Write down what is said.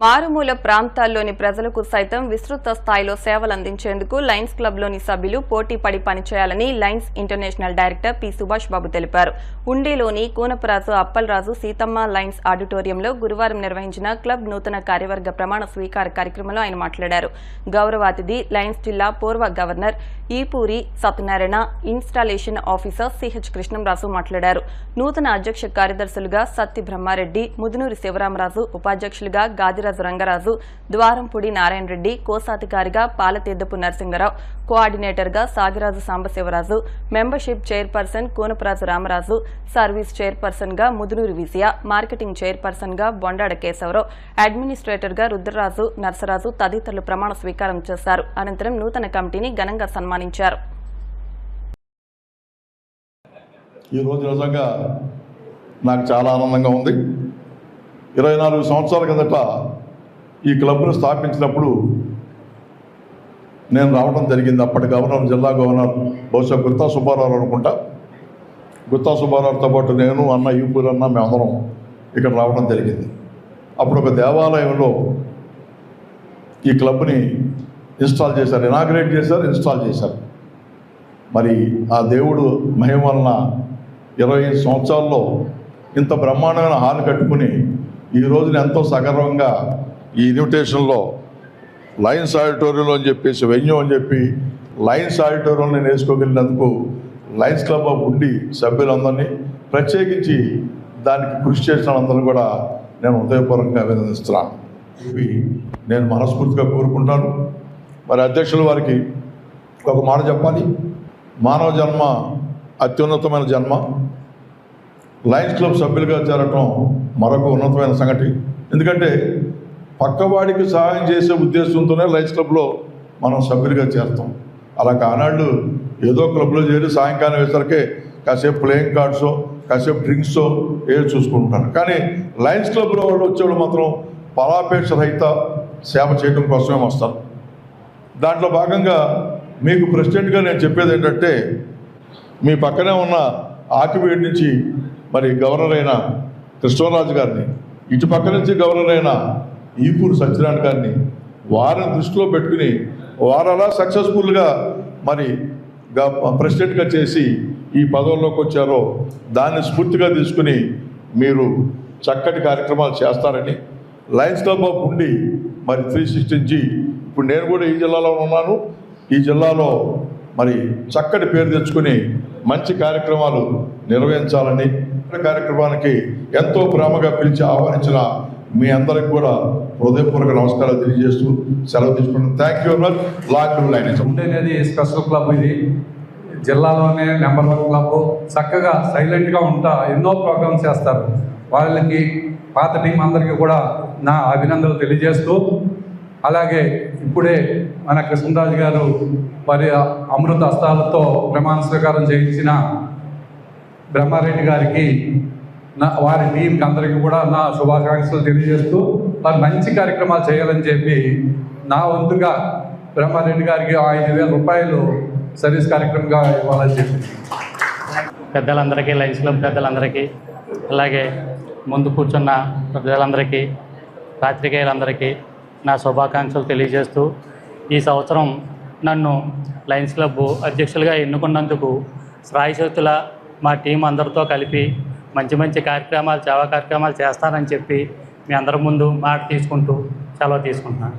మారుమూల ప్రాంతాల్లోని ప్రజలకు సైతం విస్తృత స్థాయిలో సేవలు అందించేందుకు లయన్స్ క్లబ్లోని సభ్యులు పోటీ పడి పనిచేయాలని lions international director P Subhash Babu తెలిపారు. ఉండిలోని కూనపరాజు అప్పలరాజు సీతమ్మ లయన్స్ ఆడిటోరియంలో గురువారం నిర్వహించిన క్లబ్ నూతన కార్యవర్గ ప్రమాణ స్వీకార కార్యక్రమంలో ఆయన మాట్లాడారు. గౌరవ అతిథి లయన్స్ జిల్లా పూర్వ governor Eepuri Satyanarayana installation officer CH Krishnamraju మాట్లాడారు. నూతన అధ్యక్ష కార్యదర్శులుగా సత్తి బ్రహ్మారెడ్డి ముదునూరి శివరామరాజు ఉపాధ్యక్షులుగా గాదిరాజు రంగరాజు ద్వారంపూడి నారాయణ రెడ్డి కోశాధికారిగా Palatheerthapu Narasingarao కోఆర్డినేటర్గా Sagiraju Sambasivaraju membership chairperson Koonaparaju Ramaraju service చైర్పర్సన్గా ముదునూరి విజయ మార్కెటింగ్ చైర్పర్సన్గా బొండాడ కేశవరావు అడ్మినిస్ట్రేటర్గా రుద్రరాజు నర్సరాజు తదితరులు ప్రమాణ స్వీకారం చేశారు. అనంతరం నూతన కమిటీని ఘనంగా సన్మానించారు. ఈరోజు నిజంగా నాకు చాలా ఆనందంగా ఉంది. ఇరవై నాలుగు సంవత్సరాల కిందట ఈ క్లబ్ను స్థాపించినప్పుడు నేను రావడం జరిగింది. అప్పటి గవర్నర్ జిల్లా గవర్నర్ బహుశా గుత్తా సుబ్బారావు అనుకుంటా. గుత్తా సుబ్బారావుతో పాటు నేను అన్న ఈపూర్ అన్న మేమందరం ఇక్కడ రావడం జరిగింది. అప్పుడు ఒక దేవాలయంలో ఈ క్లబ్ని ఇన్స్టాల్ చేశారు ఇనాగ్రేట్ చేశారు ఇన్స్టాల్ చేశారు. మరి ఆ దేవుడు మహిమ వలన ఇరవై ఐదు సంవత్సరాల్లో ఇంత బ్రహ్మాండమైన హాల్ కట్టుకుని ఈ రోజున ఎంతో సగర్వంగా ఈ ఇన్విటేషన్లో లయన్స్ ఆడిటోరియంలో అని చెప్పేసి వెన్యూ అని చెప్పి లయన్స్ ఆడిటోరియంలో నేను వేసుకోగలిగినందుకు లయన్స్ క్లబ్ ఆఫ్ ఉండి సభ్యులందరినీ ప్రత్యేకించి దానికి కృషి చేసిన అందరిని కూడా నేను హృదయపూర్వకంగా అభినందిస్తున్నాను. ఇవి నేను మనస్ఫూర్తిగా కోరుకుంటాను. మరి అధ్యక్షుల వారికి ఒక మాట చెప్పాలి. మానవ జన్మ అత్యున్నతమైన జన్మ. లయన్స్ క్లబ్ సభ్యులుగా చేరటం మరొక ఉన్నతమైన సంగతి. ఎందుకంటే పక్కవాడికి సహాయం చేసే ఉద్దేశంతోనే లయన్స్ క్లబ్లో మనం సభ్యులుగా చేరుతాం. అలా కానాళ్ళు ఏదో క్లబ్లో చేరి సాయంకాలం వేసరికే కాసేపు ప్లేయింగ్ కార్డ్సో కాసేపు డ్రింక్సో ఏదో చూసుకుంటారు. కానీ లయన్స్ క్లబ్లో వాళ్ళు వచ్చేవాళ్ళు మాత్రం ఫలాపేక్ష రహిత సేవ చేయడం కోసమే వస్తారు. దాంట్లో భాగంగా మీకు ప్రెసిడెంట్గా నేను చెప్పేది ఏంటంటే మీ పక్కనే ఉన్న ఆకివేడి నుంచి మరి గవర్నర్ అయిన కృష్ణరాజు గారిని ఇటు పక్క నుంచి గవర్నర్ అయిన ఈపూరు సత్యనారాయణ గారిని వారిని దృష్టిలో పెట్టుకుని వారు అలా సక్సెస్ఫుల్గా మరి ప్రెసిడెంట్గా చేసి ఈ పదవుల్లోకి వచ్చారో దాన్ని స్ఫూర్తిగా తీసుకుని మీరు చక్కటి కార్యక్రమాలు చేస్తారని లయన్స్ క్లబ్ ఆఫ్ ఉండి మరి త్రీ సిక్స్టీన్ జీ. ఇప్పుడు నేను కూడా ఈ జిల్లాలో ఉన్నాను. ఈ జిల్లాలో మరి చక్కటి పేరు తెచ్చుకుని మంచి కార్యక్రమాలు నిర్వహించాలని కార్యక్రమానికి ఎంతో ప్రేమగా పిలిచి ఆహ్వానించిన మీ అందరికి కూడా హృదయపూర్వక నమస్కారాలు తెలియజేస్తూ సెలవు తీసుకుంటాం thank you very much lock line ఉండే అనేది స్పెషల్ క్లబ్ ఇది. జిల్లాలోనే నెంబర్ వన్ క్లబ్ చక్కగా సైలెంట్గా ఉంటా. ఎన్నో ప్రోగ్రామ్స్ చేస్తారు. వాళ్ళకి పాత టీం అందరికీ కూడా నా అభినందనలు తెలియజేస్తూ అలాగే ఇప్పుడే మన కృష్ణరాజు గారు వారి అమృత హస్తాలతో ప్రమాణ స్వీకారం చేయించిన బ్రహ్మారెడ్డి గారికి నా వారి టీంకి అందరికీ కూడా నా శుభాకాంక్షలు తెలియజేస్తూ వారు మంచి కార్యక్రమాలు చేయాలని చెప్పి నా వంతుగా బ్రహ్మారెడ్డి గారికి ఐదు వేల రూపాయలు సర్వీస్ కార్యక్రమంగా ఇవ్వాలని చెప్పి. పెద్దలందరికీ లైన్స్ క్లబ్ పెద్దలందరికీ అలాగే ముందు కూర్చున్న ప్రజలందరికీ పాత్రికేయులందరికీ నా శుభాకాంక్షలు తెలియజేస్తూ ఈ సంవత్సరం నన్ను లయన్స్ క్లబ్ అధ్యక్షులుగా ఎన్నుకున్నందుకు శ్రాయశక్తుల మా టీం అందరితో కలిపి మంచి మంచి కార్యక్రమాలు సేవా కార్యక్రమాలు చేస్తానని చెప్పి మీ అందరి ముందు మాట తీసుకుంటూ సెలవు తీసుకుంటున్నాను.